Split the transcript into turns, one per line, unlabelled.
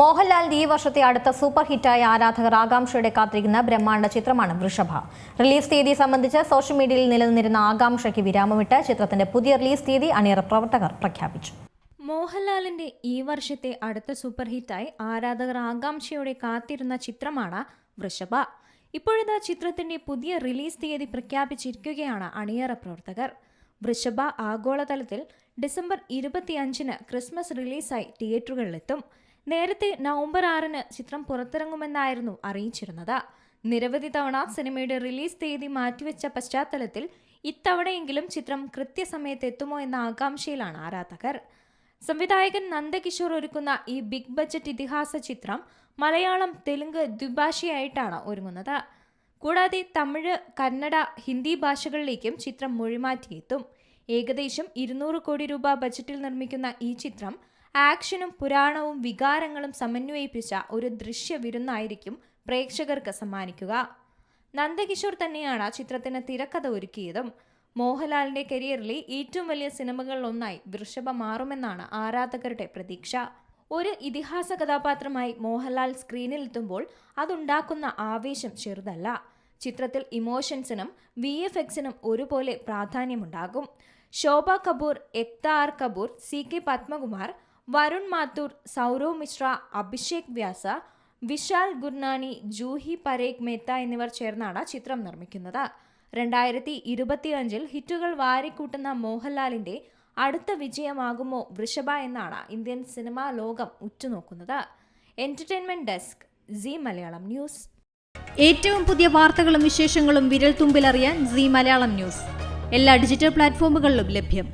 മോഹൻലാലിന്റെ ഈ വർഷത്തെ അടുത്ത സൂപ്പർ ഹിറ്റായ ആരാധകർ ആകാംക്ഷയുടെ കാത്തിരിക്കുന്ന ബ്രഹ്മാണ്ഡ ചിത്രമാണ് വൃഷഭ. റിലീസ് തീയതി സംബന്ധിച്ച് സോഷ്യൽ മീഡിയയിൽ നിലനിന്നിരുന്ന ആകാംക്ഷയ്ക്ക് വിരാമമിട്ട് ചിത്രത്തിന്റെ പുതിയ റിലീസ് തീയതി അണിയറ പ്രവർത്തകർ പ്രഖ്യാപിച്ചു.
മോഹൻലാലിന്റെ ഈ വർഷത്തെ അടുത്ത സൂപ്പർ ഹിറ്റായി ആരാധകർ ആകാംക്ഷയോടെ കാത്തിരുന്ന ചിത്രമാണ് വൃഷഭ. ഇപ്പോഴത്തെ ചിത്രത്തിന്റെ പുതിയ റിലീസ് തീയതി പ്രഖ്യാപിച്ചിരിക്കുകയാണ് അണിയറ പ്രവർത്തകർ. വൃഷഭ ആഗോളതലത്തിൽ ഡിസംബർ ഇരുപത്തിയഞ്ചിന് ക്രിസ്മസ് റിലീസായി തിയേറ്ററുകളിലെത്തും. നേരത്തെ നവംബർ ആറിന് ചിത്രം പുറത്തിറങ്ങുമെന്നായിരുന്നു അറിയിച്ചിരുന്നത്. നിരവധി തവണ സിനിമയുടെ റിലീസ് തീയതി മാറ്റിവെച്ച പശ്ചാത്തലത്തിൽ ഇത്തവണയെങ്കിലും ചിത്രം കൃത്യസമയത്ത് എത്തുമോ എന്ന ആകാംക്ഷയിലാണ് ആരാധകർ. സംവിധായകൻ നന്ദകിഷോർ ഒരുക്കുന്ന ഈ ബിഗ് ബജറ്റ് ഇതിഹാസ ചിത്രം മലയാളം തെലുങ്ക് ദ്വിഭാഷയായിട്ടാണ് ഒരുങ്ങുന്നത്. കൂടാതെ തമിഴ് കന്നഡ ഹിന്ദി ഭാഷകളിലേക്കും ചിത്രം മൊഴിമാറ്റിയെത്തും. ഏകദേശം ഇരുന്നൂറ് കോടി രൂപ ബജറ്റിൽ നിർമ്മിക്കുന്ന ഈ ചിത്രം ആക്ഷനും പുരാണവും വികാരങ്ങളും സമന്വയിപ്പിച്ച ഒരു ദൃശ്യ വിരുന്നായിരിക്കും പ്രേക്ഷകർക്ക് സമ്മാനിക്കുക. നന്ദകിഷോർ തന്നെയാണ് ചിത്രത്തിന് തിരക്കഥ ഒരുക്കിയതും. മോഹൻലാലിന്റെ കരിയറിലെ ഏറ്റവും വലിയ സിനിമകളിലൊന്നായി വൃഷഭ മാറുമെന്നാണ് ആരാധകരുടെ പ്രതീക്ഷ. ഒരു ഇതിഹാസ കഥാപാത്രമായി മോഹൻലാൽ സ്ക്രീനിലെത്തുമ്പോൾ അതുണ്ടാക്കുന്ന ആവേശം ചെറുതല്ല. ചിത്രത്തിൽ ഇമോഷൻസിനും വി എഫ് എക്സിനും ഒരുപോലെ പ്രാധാന്യമുണ്ടാകും. Shobha Kapoor Ekta R Kapoor C K Padmakumar Varun Mathur Sourav Mishra Abhishek Vyas Vishal Gurnani Juhi Parekh Mehta എന്നിവർ ചേർന്നാണ് ചിത്രം നിർമ്മിക്കുന്നത്. രണ്ടായിരത്തി ഇരുപത്തിയഞ്ചിൽ ഹിറ്റുകൾ വാരിക്കൂട്ടുന്ന മോഹൻലാലിന്റെ അടുത്ത വിജയമാകുമോ വൃഷഭ എന്നാണ് ഇന്ത്യൻ സിനിമാ ലോകം ഉറ്റുനോക്കുന്നത്. Entertainment desk Zee Malayalam news.
ഏറ്റവും പുതിയ വാർത്തകളും വിശേഷങ്ങളും വിരൽ തുമ്പിലറിയാൻ സി മലയാളം ന്യൂസ്. എല്ലാ ഡിജിറ്റൽ പ്ലാറ്റ്ഫോമുകളിലും ലഭ്യം.